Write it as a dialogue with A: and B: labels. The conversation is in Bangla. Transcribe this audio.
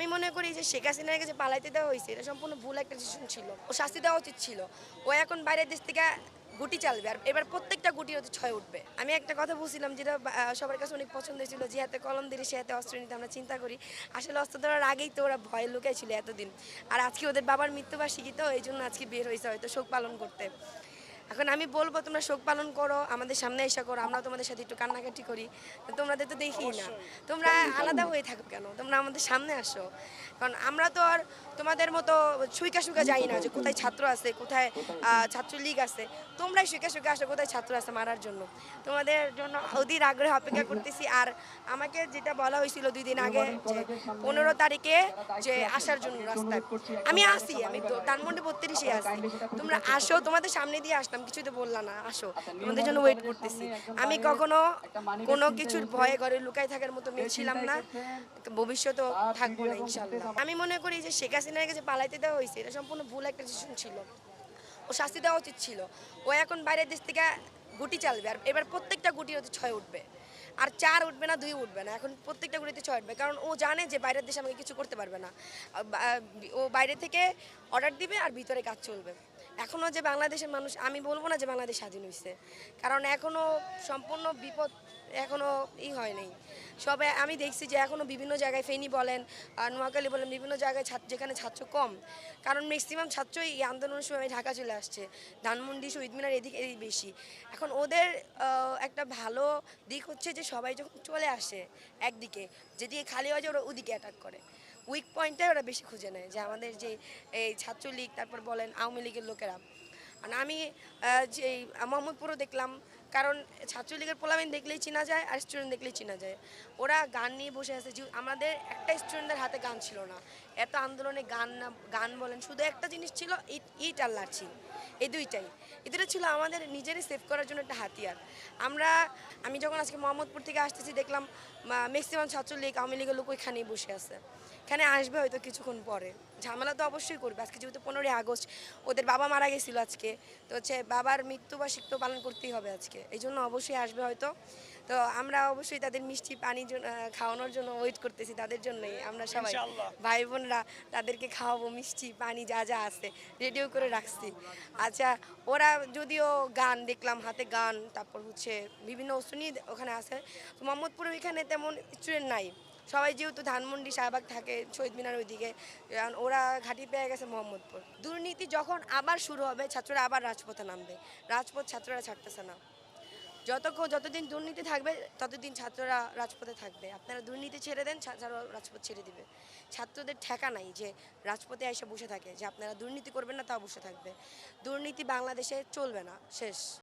A: আমি মনে করি যে শেখ হাসিনার কাছে পালাইতে দেওয়া হয়েছে, এটা সম্পূর্ণ ভুল একটা ডিসিশন ছিল। ও শাস্তি দেওয়া উচিত ছিল। ও এখন বাইরের দেশ থেকে গুটি চালবে আর এবার প্রত্যেকটা গুটি হচ্ছে ছয় উঠবে। আমি একটা কথা বলছিলাম যেটা সবার কাছে অনেক পছন্দ হয়েছিল, যে হাতে কলম দিলে সে হাতে অস্ত্র নিতে আমরা চিন্তা করি। আসলে অস্ত্র ধরার আগেই তো ওরা ভয় লুকাইছিল এতদিন। আর আজকে ওদের বাবার মৃত্যুবার্ষিকী তো, এই জন্য আজকে বের হয়েছে হয়তো শোক পালন করতে। এখন আমি বলব তোমরা শোক পালন করো আমাদের সামনে এসে করো আমরা তোমাদের সাথে একটু কান্নাকাটি করি। তোমাদের তো দেখি না। তোমরা আলাদা হয়ে থাকো কেন? তোমরা আমাদের সামনে আসো। কারণ আমরা তো আর তোমাদের মতো সুইকা সুইকা যাই না যে কোথায় ছাত্র আছে কোথায় ছাত্রলীগ আছে। তোমরাই সুইকা সুইকা আসো কোথায় ছাত্র আছে মারার জন্য। তোমাদের জন্য অধীর আগ্রহে অপেক্ষা করতেছি। আর আমাকে যেটা বলা হয়েছিল দুই দিন আগে যে পনেরো তারিখে যে আসার জন্য রাস্তায়। আমি আসি আমি তো ধানমন্ডি বত্রিশে আসি। তোমরা আসো তোমাদের সামনে দিয়ে আসলাম কিছুই তো বললা না আসো। তোমাদের জন্য ওয়েট করতেছি। আমি কখনো কোনো কিছুর ভয়ে ঘরে লুকাই থাকার মতো মেয়ে ছিলাম না। ভবিষ্যতেও থাকব না ইনশাল্লাহ। আমি মনে করি যে শেখ হাসিনার কাছে পালাইতে দেওয়া হয়েছে এটা সম্পূর্ণ ভুল একটা ডিসিশন ছিল। ও শাস্তি দেওয়া উচিত ছিল। ও এখন বাইরের দেশ থেকে গুটি চালবে আর এবার প্রত্যেকটা গুটি হচ্ছে ছয় উঠবে। আর চার উঠবে না দুই উঠবে না এখন প্রত্যেকটা গুটিতে ছয় উঠবে। কারণ ও জানে যে বাইরের দেশে আমাকে কিছু করতে পারবে না। ও বাইরে থেকে অর্ডার দিবে আর ভিতরে কাজ চলবে। এখনও যে বাংলাদেশের মানুষ, আমি বলব না যে বাংলাদেশ স্বাধীন হয়েছে কারণ এখনও সম্পূর্ণ বিপদ এখনও ই হয় নাই। সবে আমি দেখছি যে এখনও বিভিন্ন জায়গায় ফেনী বলেন আর নোয়াখালী বলেন, বিভিন্ন জায়গায় ছাত্র, যেখানে ছাত্র কম। কারণ ম্যাক্সিমাম ছাত্রই এই আন্দোলনের সময় ঢাকা চলে আসছে। ধানমন্ডি, শহীদ মিনার এদিকে এই বেশি। এখন ওদের একটা ভালো দিক হচ্ছে যে সবাই যখন চলে আসে একদিকে যেদিকে খালি হয়ে যায় ওরা ওদিকে অ্যাটাক করে। উইক পয়েন্টটাই ওরা বেশি খুঁজে নেয় যে আমাদের যে এই ছাত্রলীগ, তারপর বলেন আওয়ামী লীগের লোকেরা। আর আমি যে মোহাম্মদপুরও দেখলাম, কারণ ছাত্রলীগের পোলামেন দেখলেই চেনা যায় আর স্টুডেন্ট দেখলেই চেনা যায়। ওরা গান নিয়ে বসে আছে, যে আমাদের একটা স্টুডেন্টদের হাতে গান ছিল না। এত আন্দোলনে গান না, গান বলেন, শুধু একটা জিনিস ছিল, ইট ইট আর লাঠি। এই দুইটাই। এই দুটো ছিল আমাদের নিজেরই সেভ করার জন্য একটা হাতিয়ার। আমরা, আমি যখন আজকে মোহাম্মদপুর থেকে আসতেছি, দেখলাম ম্যাক্সিমাম ছাত্রলীগ, আওয়ামী লীগের লোক ওইখানেই বসে আছে। এখানে আসবে হয়তো কিছুক্ষণ পরে। ঝামেলা তো অবশ্যই করবে। আজকে যেহেতু পনেরোই আগস্ট ওদের বাবা মারা গেছিল আজকে। তো হচ্ছে বাবার মৃত্যুবার্ষিক তো পালন করতেই হবে আজকে। এই জন্য অবশ্যই আসবে হয়তো। তো আমরা অবশ্যই তাদের মিষ্টি পানি খাওয়ানোর জন্য ওয়েট করতেছি তাদের জন্যই। আমরা সবাই ভাই বোনরা তাদেরকে খাওয়াবো মিষ্টি পানি যা যা আছে রেডিও করে রাখছি। আচ্ছা ওরা যদিও গান দেখলাম হাতে গান তারপর হচ্ছে বিভিন্ন অস্ত্র নিয়ে ওখানে আছে। তো মোহাম্মদপুরে ওইখানে তেমন স্টুডেন্ট নাই। সবাই যেহেতু ধানমন্ডি, শাহবাগ থাকে, শহীদ মিনার ওইদিকে ওরা ঘাঁটি পেয়ে গেছে মোহাম্মদপুর। দুর্নীতি যখন আবার শুরু হবে, ছাত্ররা আবার রাজপথে নামবে। রাজপথ ছাত্ররা ছাড়তেছে না। যতক্ষণ, যতদিন দুর্নীতি থাকবে, ততদিন ছাত্ররা রাজপথে থাকবে। আপনারা দুর্নীতি ছেড়ে দেন, ছাত্ররা রাজপথ ছেড়ে দিবে। ছাত্রদের ঠেকা নাই যে রাজপথে এসে বসে থাকে, যে আপনারা দুর্নীতি করবেন না, তাও বসে থাকবে। দুর্নীতি বাংলাদেশে চলবে না, শেষ।